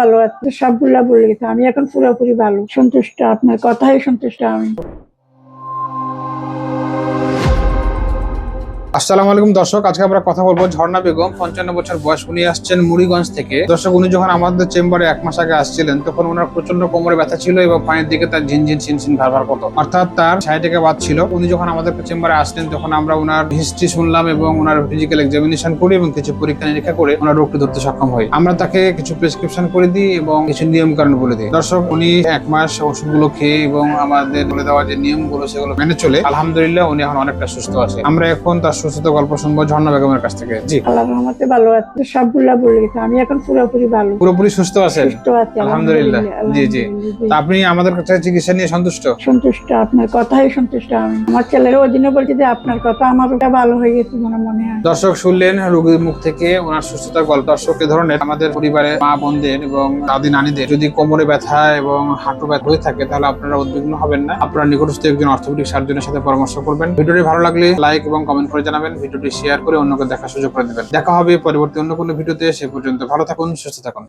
ভালো আছে সবগুলা বলে গেছে। আমি এখন পুরোপুরি ভালো সন্তুষ্ট আপনার কথাই সন্তুষ্ট আমি। আসসালামু আলাইকুম দর্শক, আজকে আমরা কথা বলব ঝর্ণা বেগম, পঞ্চান্ন বছর বয়স, উনি আসছেন মুড়িগঞ্জ থেকে। দর্শক, উনি যখন আমাদের চেম্বারে এক মাস আগে আসছিলেন, তখন ওনার প্রচণ্ড কোমরে ব্যথা ছিল এবং পায়ের দিকে তার ঝিনঝিন ছিনছিন ভার ভার করতো। অর্থাৎ তার সাইডেকে বাদ ছিল। উনি যখন আমাদের চেম্বারে আসলেন, তখন আমরা ওনার হিস্ট্রি শুনলাম এবং ওনার ফিজিক্যাল এক্সামিনেশন করি এবং কিছু পরীক্ষা নিরীক্ষা করে ওনার রোগটি ধরতে সক্ষম হই। আমরা তাকে কিছু প্রেসক্রিপশন করে দিই এবং কিছু নিয়ম কারণ বলে দিই। দর্শক, উনি এক মাস ওষুধগুলো খেয়ে এবং আমাদের বলে দেওয়া যে নিয়মগুলো সেগুলো মেনে চলে, আলহামদুলিল্লাহ উনি এখন অনেকটা সুস্থ আছে। আমরা এখন তার সুস্থতা গল্প শুনব ঝর্ণা বেগমের কাছ থেকে। জি। আল্লাহ রহমতে ভালো আছে সবগুলা বলে গেছে আমি এখন পুরোপুরি ভালো। পুরোপুরি সুস্থ আছেন? সুস্থ আছি আলহামদুলিল্লাহ। জি, জি। তা আপনি আমাদের কাছে চিকিৎসা নিয়ে সন্তুষ্ট? সন্তুষ্ট আপনার কথাই সন্তুষ্ট আমি। আমার ছেলের ওদিনও বলছে যে আপনার কথা আমার ওটা ভালো হয়ে গেছে মনে মনে হয়। দর্শক শুনলেন রোগীর মুখ থেকে ওনার সুস্থতার গল্প। দর্শক এ ধরনের আমাদের পরিবারে মা বোনদের এবং দাদি নানিদের যদি কোমরে ব্যথা এবং হাঁটু ব্যথা হয়ে থাকে তাহলে আপনারা উদ্বিগ্ন হবেন না। আপনারা নিকটস্থ একজন অর্থোপেডিক সার্জনের সাথে পরামর্শ করবেন। ভিডিওটি ভালো লাগলে লাইক এবং কমেন্ট করে জানাবেন, ভিডিওটি শেয়ার করে অন্যকে দেখার সুযোগ করে দেবেন দেখা হবে পরবর্তী অন্য কোনো ভিডিওতে, সে পর্যন্ত ভালো থাকুন, সুস্থ থাকুন।